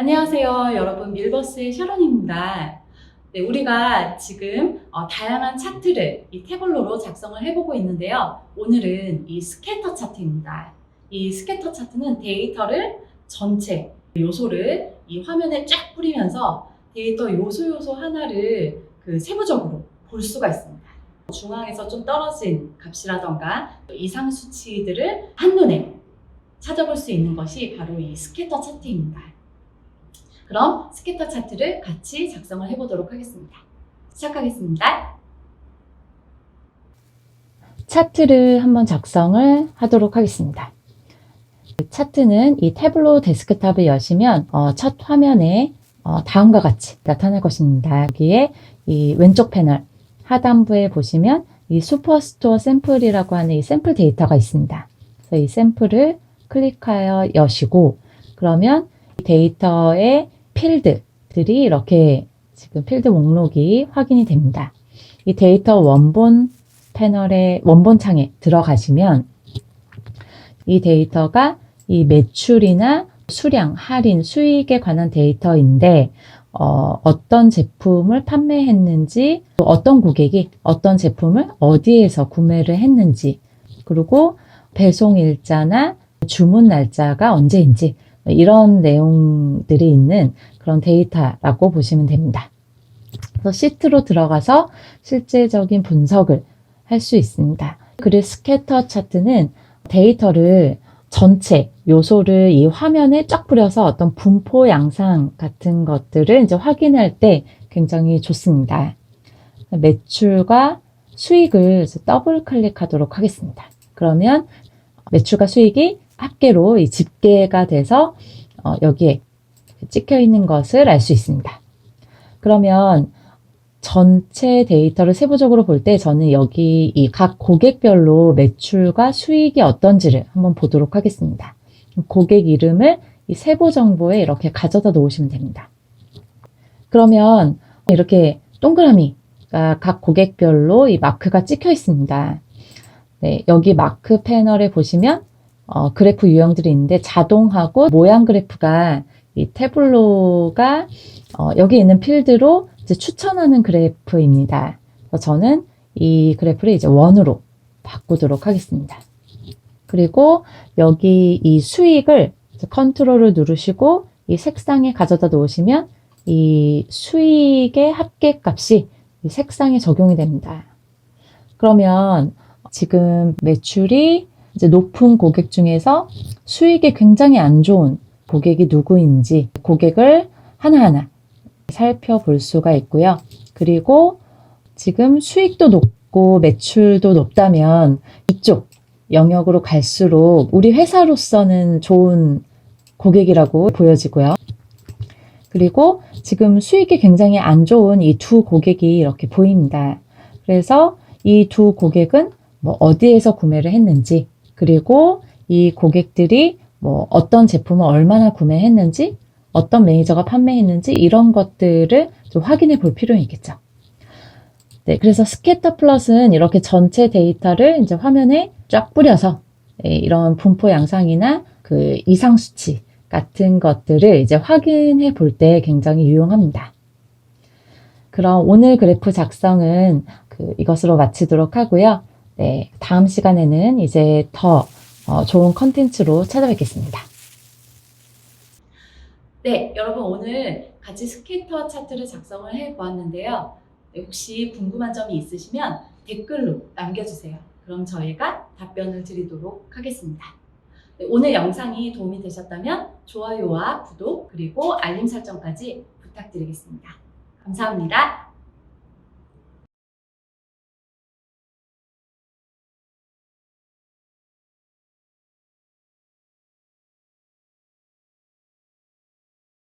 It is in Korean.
안녕하세요, 여러분. 밀버스의 샤론입니다. 네, 우리가 지금 어, 다양한 차트를 이 태블로로 작성을 해보고 있는데요. 오늘은 이 스캐터 차트입니다. 이 스캐터 차트는 데이터를 전체 요소를 이 화면에 쫙 뿌리면서 데이터 요소 요소 하나를 그 세부적으로 볼 수가 있습니다. 중앙에서 좀 떨어진 값이라던가 이상 수치들을 한눈에 찾아볼 수 있는 것이 바로 이 스캐터 차트입니다. 그럼 스캐터 차트를 같이 작성을 해보도록 하겠습니다. 시작하겠습니다. 차트를 한번 작성을 하도록 하겠습니다. 차트는 이 태블로 데스크탑을 여시면 어, 첫 화면에 어, 다음과 같이 나타날 것입니다. 여기에 이 왼쪽 패널 하단부에 보시면 이 슈퍼스토어 샘플이라고 하는 이 샘플 데이터가 있습니다. 그래서 이 샘플을 클릭하여 여시고 그러면 이 데이터의 필드들이 이렇게 지금 필드 목록이 확인이 됩니다. 이 데이터 원본 패널의 원본 창에 들어가시면 이 데이터가 이 매출이나 수량, 할인, 수익에 관한 데이터인데 어, 어떤 제품을 판매했는지, 또 어떤 고객이 어떤 제품을 어디에서 구매를 했는지, 그리고 배송 일자나 주문 날짜가 언제인지 이런 내용들이 있는 그런 데이터라고 보시면 됩니다. 그래서 시트로 들어가서 실제적인 분석을 할 수 있습니다. 그리고 스캐터 차트는 데이터를 전체 요소를 이 화면에 쫙 뿌려서 어떤 분포 양상 같은 것들을 이제 확인할 때 굉장히 좋습니다. 매출과 수익을 더블 클릭하도록 하겠습니다. 그러면 매출과 수익이 합계로 이 집계가 돼서 어, 여기에 찍혀 있는 것을 알 수 있습니다. 그러면 전체 데이터를 세부적으로 볼 때 저는 여기 이 각 고객별로 매출과 수익이 어떤지를 한번 보도록 하겠습니다. 고객 이름을 이 세부 정보에 이렇게 가져다 놓으시면 됩니다. 그러면 이렇게 동그라미가 각 고객별로 이 마크가 찍혀 있습니다. 네, 여기 마크 패널에 보시면 어, 그래프 유형들이 있는데 자동하고 모양 그래프가 이 태블로가 어, 여기 있는 필드로 이제 추천하는 그래프입니다. 그래서 저는 이 그래프를 이제 원으로 바꾸도록 하겠습니다. 그리고 여기 이 수익을 컨트롤을 누르시고 이 색상에 가져다 놓으시면 이 수익의 합계값이 이 색상에 적용이 됩니다. 그러면 지금 매출이 이제 높은 고객 중에서 수익이 굉장히 안 좋은 고객이 누구인지 고객을 하나하나 살펴볼 수가 있고요. 그리고 지금 수익도 높고 매출도 높다면 이쪽 영역으로 갈수록 우리 회사로서는 좋은 고객이라고 보여지고요. 그리고 지금 수익이 굉장히 안 좋은 이 두 고객이 이렇게 보입니다. 그래서 이 두 고객은 뭐 어디에서 구매를 했는지, 그리고 이 고객들이 뭐 어떤 제품을 얼마나 구매했는지, 어떤 매니저가 판매했는지 이런 것들을 좀 확인해 볼 필요는 있겠죠. 네, 그래서 스캐터 플러스는 이렇게 전체 데이터를 이제 화면에 쫙 뿌려서 예, 이런 분포 양상이나 그 이상 수치 같은 것들을 이제 확인해 볼 때 굉장히 유용합니다. 그럼 오늘 그래프 작성은 그 이것으로 마치도록 하고요. 네, 다음 시간에는 이제 더 어, 좋은 컨텐츠로 찾아뵙겠습니다. 네, 여러분 오늘 같이 스캐터 차트를 작성을 해 보았는데요. 네, 혹시 궁금한 점이 있으시면 댓글로 남겨주세요. 그럼 저희가 답변을 드리도록 하겠습니다. 네, 오늘 영상이 도움이 되셨다면 좋아요와 구독 그리고 알림 설정까지 부탁드리겠습니다. 감사합니다.